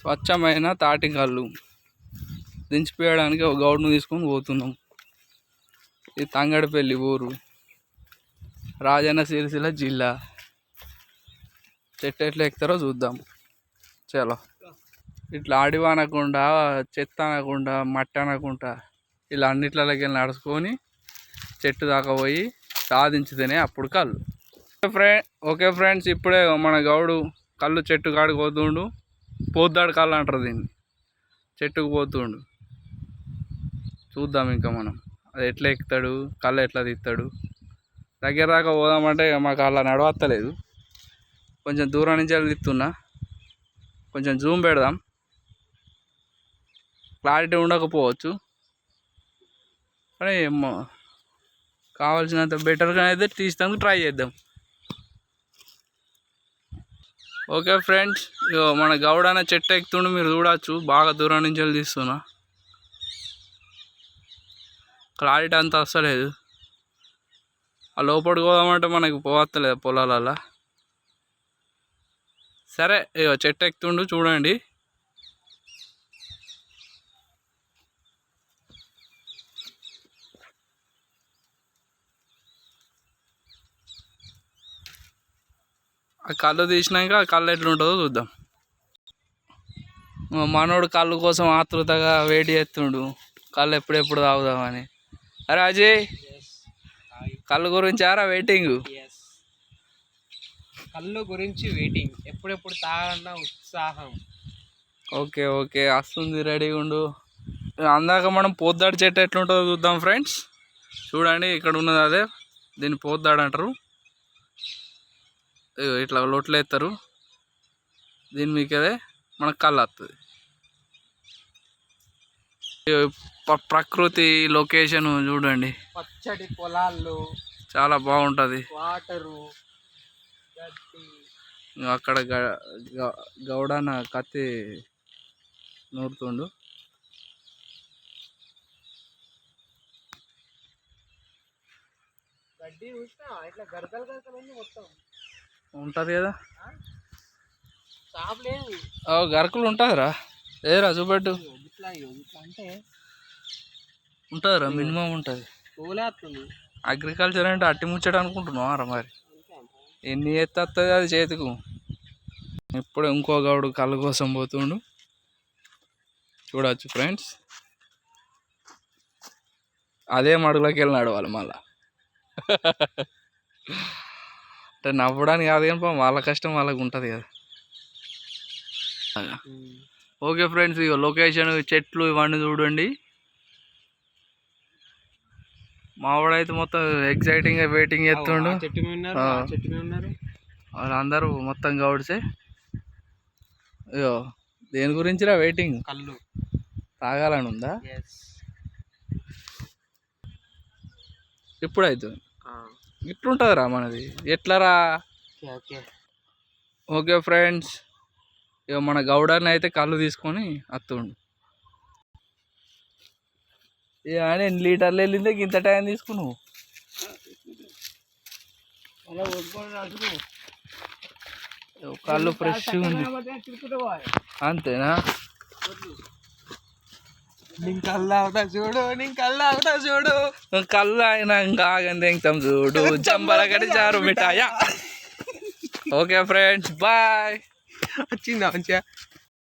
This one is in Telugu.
స్వచ్ఛమైన తాటి కళ్ళు దించిపోయడానికి ఒక గౌడ్ను తీసుకొని పోతున్నాం. ఇది తంగడపల్లి ఊరు రాజన్న సిరిసిల్ల జిల్లా. చెట్టు ఎట్లా ఎక్కుతారో చూద్దాం. చలో. ఇట్లా అడివి అనకుండా చెత్త అనకుండా మట్టి అనకుండా ఇలా అన్నిట్లకి నడుచుకొని చెట్టు దాకా పోయి సాధించితేనే అప్పుడు కళ్ళు. ఫ్రెండ్ ఓకే ఫ్రెండ్స్ ఇప్పుడే మన గౌడు కళ్ళు చెట్టు కాడికి పోతుండు. పోద్దాడు కళ్ళు అంటారు దీన్ని. చెట్టుకు పోతుండు. చూద్దాం ఇంకా మనం. అది ఎట్లా ఎక్కుతాడు కళ్ళు ఎట్లా తీస్తాడు. దగ్గర దాకా పోదామంటే మాకు అలా నడవత్తలేదు. కొంచెం దూరం నుంచి వెళ్ళి తీస్తున్నా. కొంచెం జూమ్ పెడదాం. క్లారిటీ ఉండకపోవచ్చు. కానీ ఏమో కావాల్సినంత బెటర్గా అయితే తీస్తానికి ట్రై చేద్దాం. ఓకే ఫ్రెండ్స్ ఇగో మన గౌడ అనే చెట్టు ఎక్కుతుండు మీరు చూడవచ్చు బాగా దూరం నుంచి వెళ్ళి తీస్తున్నా. క్లారిటీ అంత వస్తలేదు. ఆ లోపలికి పోదామంటే మనకి పోవత్తలేదు పొలాలల్లో సరే ఇగో చెట్టు ఎక్కుతుండు చూడండి. ఆ కళ్ళు తీసినాక ఆ కళ్ళు ఎట్లుంటుందో చూద్దాం. మనోడు కళ్ళు కోసం ఆతృతగా వెయిట్ చేస్తుండు. కళ్ళు ఎప్పుడెప్పుడు తాగుదామని. అరే అజయ్ కళ్ళు గురించి ఆరా వెయిటింగ్ ఎస్ కళ్ళు గురించి వెయిటింగ్ ఎప్పుడెప్పుడు తాగన్న ఉత్సాహం. Okay okay. వస్తుంది రెడీగా ఉండు. అందాక మనం పోద్దాడు చెట్టు ఎట్లుంటుందో చూద్దాం ఫ్రెండ్స్ చూడండి ఇక్కడ ఉన్నది అదే. దీన్ని పోద్దాడు అంటారు. ఇట్లా లొట్లు ఎత్తారు దీని మీకదే మనకు కళ్ళు వస్తుంది ప్రకృతి లొకేషన్ చూడండి. పచ్చడి పొలాల్లో చాలా బాగుంటుంది. వాటరు అక్కడ గౌడన కత్తి నూరుతుండు. గడ్డి చూసినా ఇట్లా గరకలు గరకలు ఉంది మొత్తం. ఉంటుంది కదా? గరకులు ఉంటుందిరా. ఇట్లా అంటే ఉంటుందిరా మినిమం ఉంటుంది. అగ్రికల్చర్ అంటే అట్టి ముచ్చట అనుకుంటున్నావా రా మరి ఎన్ని ఎత్తి వస్తుంది అది చేతికు? ఇప్పుడు ఇంకో గౌడు కళ్ళ కోసం పోతుండు. చూడవచ్చు ఫ్రెండ్స్. అదే మడుగులోకి వెళ్ళి నడవాలి మళ్ళా. అంటే నవ్వడానికి కాదు కానీ పాపం వాళ్ళ కష్టం వాళ్ళకి ఉంటుంది కదా. ఓకే ఫ్రెండ్స్ ఇక లొకేషన్ చెట్లు ఇవన్నీ చూడండి. మావాడైతే మొత్తం ఎగ్జైటింగ్ వెయిటింగ్ చేస్తుండు. వాళ్ళందరూ మొత్తం గౌడ్సే. అయ్యో దేని గురించిరా వెయిటింగ్ కళ్ళు. తాగాలని ఉందా? అవుతుంది ఇట్లుంటుందిరా మనది? ఎట్లరా? ఓకే ఫ్రెండ్స్ ఇక మన గౌడర్ని అయితే కళ్ళు తీసుకొని వస్తుండు ఇక అని ఎన్ని లీటర్లు వెళ్ళిందే? ఇంత టైం తీసుకున్నావు కళ్ళు ఫ్రెష్ ఉంది. అంతేనా? నేను కళ్ళు అవుతా చూడు. నేను కళ్ళు అవుతా చూడు కళ్ళు అయినా ఇంకా ఆగని తెంగుతాం చూడు జంబల కడిచారు మిఠాయా? ఓకే ఫ్రెండ్స్ బాయ్ వచ్చిందా మంచిగా?